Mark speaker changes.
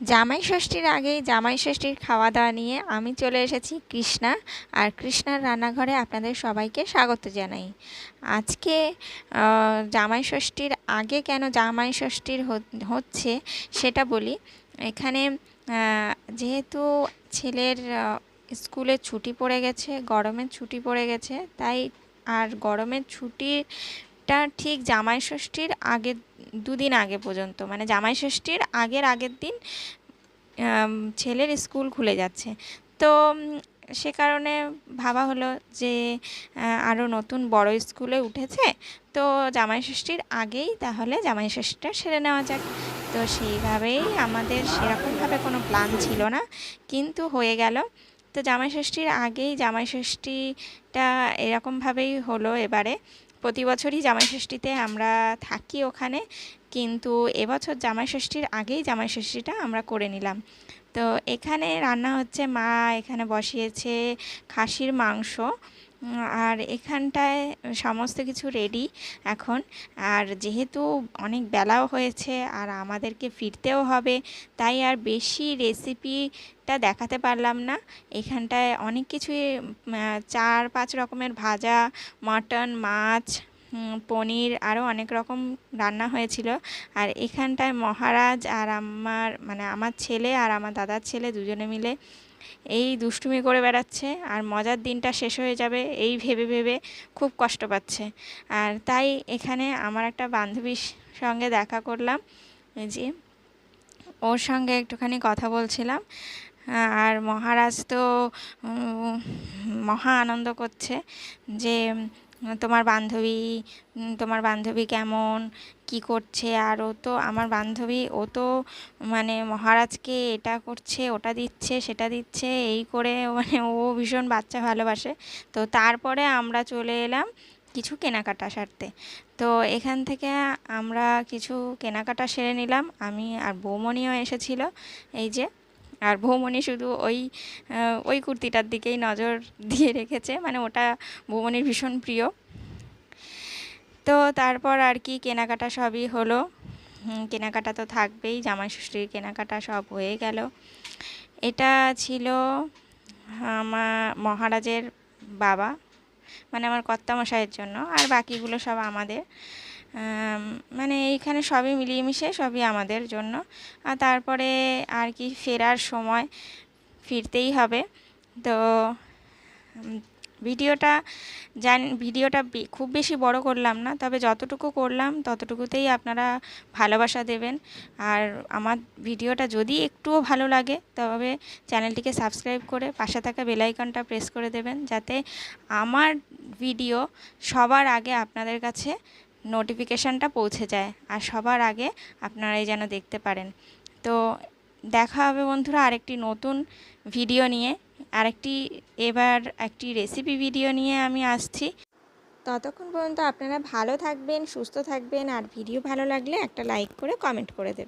Speaker 1: জামাই ষষ্ঠীর আগেই জামাই ষষ্ঠীর খাওয়া দাওয়া নিয়ে আমি চলে এসেছি কৃষ্ণা। আর কৃষ্ণার রান্নাঘরে আপনাদের সবাইকে স্বাগত জানাই। আজকে জামাই ষষ্ঠীর আগে কেন জামাই ষষ্ঠীর হচ্ছে সেটা বলি। এখানে যেহেতু ছেলের স্কুলে ছুটি পড়ে গেছে, গরমের ছুটি পড়ে গেছে, তাই আর গরমের ছুটিটা ঠিক জামাই ষষ্ঠীর আগের দুদিন আগে পর্যন্ত। মানে জামাই ষষ্ঠীর আগের আগের দিন ছেলের স্কুল খুলে যাচ্ছে। তো সে কারণে ভাবা হলো যে আরও নতুন বড় স্কুলে উঠেছে। তো জামাই ষষ্ঠীর আগেই তাহলে জামাই ষষ্ঠীটা সেরে নেওয়া যাক। তো সেইভাবেই আমাদের সেরকমভাবে কোনো প্ল্যান ছিল না, কিন্তু হয়ে গেল। তো জামাই ষষ্ঠীর আগেই জামাই ষষ্ঠীটা এরকমভাবেই হলো এবারে। প্রতি বছরই জামাইষষ্ঠীতে আমরা থাকি ওখানে, কিন্তু এবছর জামাইষষ্ঠীর আগেই জামাইষষ্ঠীটা আমরা করে নিলাম। তো এখানে রান্না হচ্ছে মা এখানে বসিয়েছে খাসির মাংস। আর এখানটায় সমস্ত কিছু রেডি এখন। আর যেহেতু অনেক বেলাও হয়েছে আর আমাদেরকে ফিরতেও হবে, তাই আর বেশি রেসিপিটা দেখাতে পারলাম না। এখানটায় অনেক কিছুই চার পাঁচ রকমের ভাজা, মাটন, মাছ পনির আরও অনেক রকম রান্না হয়েছিল। আর এখানটায় মহারাজ আর আমার মানে আমার ছেলে আর আমার দাদার ছেলে দুজনে মিলে এই দুষ্টুমি করে বেড়াচ্ছে আর মজার দিনটা শেষ হয়ে যাবে এই ভেবে ভেবে খুব কষ্ট পাচ্ছে। আর তাই এখানে আমার একটা বান্ধবীর সঙ্গে দেখা করলাম। যে ওর সঙ্গে একটুখানি কথা বলছিলাম। আর মহারাজ তো মহা আনন্দ করছে যে তোমার বান্ধবী তোমার বান্ধবী কেমন? কি করছে? আর ও তো, আমার বান্ধবী, ও তো মানে মহারাজকে এটা করছে, ওটা দিচ্ছে, সেটা দিচ্ছে, এই করে মানে ও ভীষণ বাচ্চা ভালোবাসে। তো তারপরে আমরা চলে এলাম কিছু কেনাকাটা সারতে। তো এখান থেকে আমরা কিছু কেনাকাটা সেরে নিলাম। আমি আর বৌমণিও এসেছিল। এই যে আর ভৌমনি শুধু ওই ওই কুর্তিটার দিকেই নজর দিয়ে রেখেছে মানে ওটা বৌমণির ভীষণ প্রিয়। তো তারপর আর কি কেনাকাটা সবই হলো। কেনাকাটা তো থাকবেই জামাই ষষ্ঠীর কেনাকাটা সব হয়ে গেল। এটা ছিল আমার মহারাজের বাবা মানে আমার কর্তামশাইয়ের জন্য আর বাকিগুলো সব আমাদের। আম, মানে এইখানে সবই মিলিয়ে মিশিয়ে সবই আমাদের জন্য। আর তারপরে আর কি ফেরার সময় ফিরতেই হবে। তো ভিডিওটা জান, ভিডিওটা খুব বেশি বড় করলাম না, তবে যতটুকু করলাম ততটুকুতেই আপনারা ভালোবাসা দেবেন। আর আমার ভিডিওটা যদি একটুও ভালো লাগে, তবে চ্যানেলটিকে সাবস্ক্রাইব করে পাশে থাকা বেলাইকনটা প্রেস করে দেবেন, যাতে আমার ভিডিও সবার আগে আপনাদের কাছে নোটিফিকেশানটা পৌঁছে যায় আর সবার আগে আপনারাই যেন দেখতে পারেন। তো দেখা হবে বন্ধুরা আরেকটি নতুন ভিডিও নিয়ে। আরেকটি, এবার একটি রেসিপি ভিডিও নিয়ে আমি আসছি। ততক্ষণ পর্যন্ত আপনারা ভালো থাকবেন, সুস্থ থাকবেন আর ভিডিও ভালো লাগলে একটা লাইক করে কমেন্ট করে দেবেন।